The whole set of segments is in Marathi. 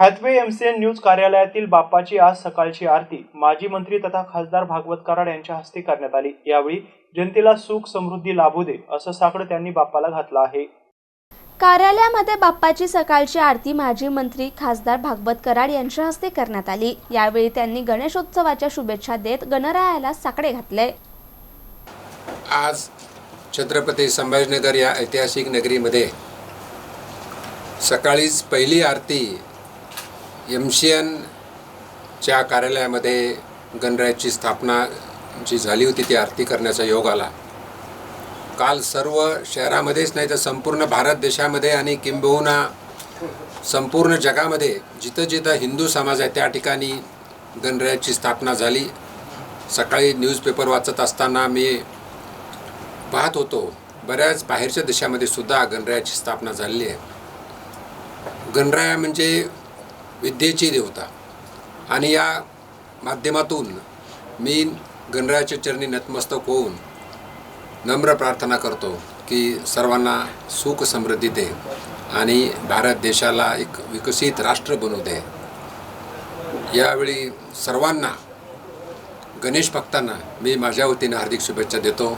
हॅथवे एमसीएन न्यूज कार्यालयातील बाप्पाची आज सकाळची आरती माजी मंत्री तथा खासदार भागवत कराड यांच्या हस्ते करण्यात आली. यावेळी जनतेला सुख समृद्धी लाभू दे असं साकडं त्यांनी बाप्पाला घातलं आहे. कार्यालयामध्ये बाप्पाची सकाळची आरती माजी मंत्री खासदार भागवत कराड यांच्या हस्ते करण्यात आली. यावेळी त्यांनी गणेशोत्सवाच्या शुभेच्छा देत गणरायाला साकडे घातले. आज छत्रपती संभाजीनगर या ऐतिहासिक नगरीमध्ये सकाळीच पहिली आरती एम सी एनच्या कार्यालयामध्ये गणरायाची स्थापना जी झाली होती ती आरती करण्याचा योग आला. काल सर्व शहरामध्येच नाही तर संपूर्ण भारत देशामध्ये आणि किंबहुना संपूर्ण जगामध्ये जिथं जिथं हिंदू समाज आहे त्या ठिकाणी गणरायाची स्थापना झाली. सकाळी न्यूजपेपर वाचत असताना मी पाहत होतो बऱ्याच बाहेरच्या देशामध्ये सुद्धा गणरायाची स्थापना झालेली आहे. गणराया म्हणजे विद्येची देवता. आणि या माध्यमातून मी गणरायाच्या चरणी नतमस्तक होऊन नम्र प्रार्थना करतो की सर्वांना सुख समृद्धी दे आणि भारत देशाला एक विकसित राष्ट्र बनवू दे. यावेळी सर्वांना गणेश भक्तांना मी माझ्या वतीनं हार्दिक शुभेच्छा देतो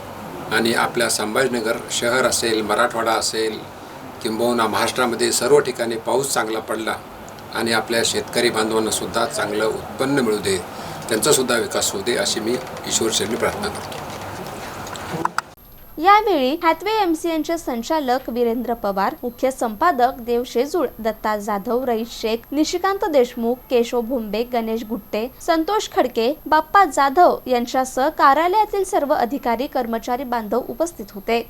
आणि आपल्या संभाजीनगर शहर असेल मराठवाडा असेल किंबहुना महाराष्ट्रामध्ये सर्व ठिकाणी पाऊस चांगला पडला आणि आपल्या शेतकरी बांधवांना सुद्धा चांगलं उत्पन्न मिळू दे त्यांचासुद्धा विकास होऊ दे अशी मी ईश्वरचरणी प्रार्थना करतो. यावेळी हॅथवे एमसीएनचे संचालक वीरेंद्र पवार मुख्य संपादक देव शेजूळ दत्ता जाधव रईस शेख निशिकांत देशमुख केशव भोंबे गणेश गुट्टे संतोष खडके बाप्पा जाधव यांच्यासह कार्यालयातील सर्व अधिकारी कर्मचारी बांधव उपस्थित होते.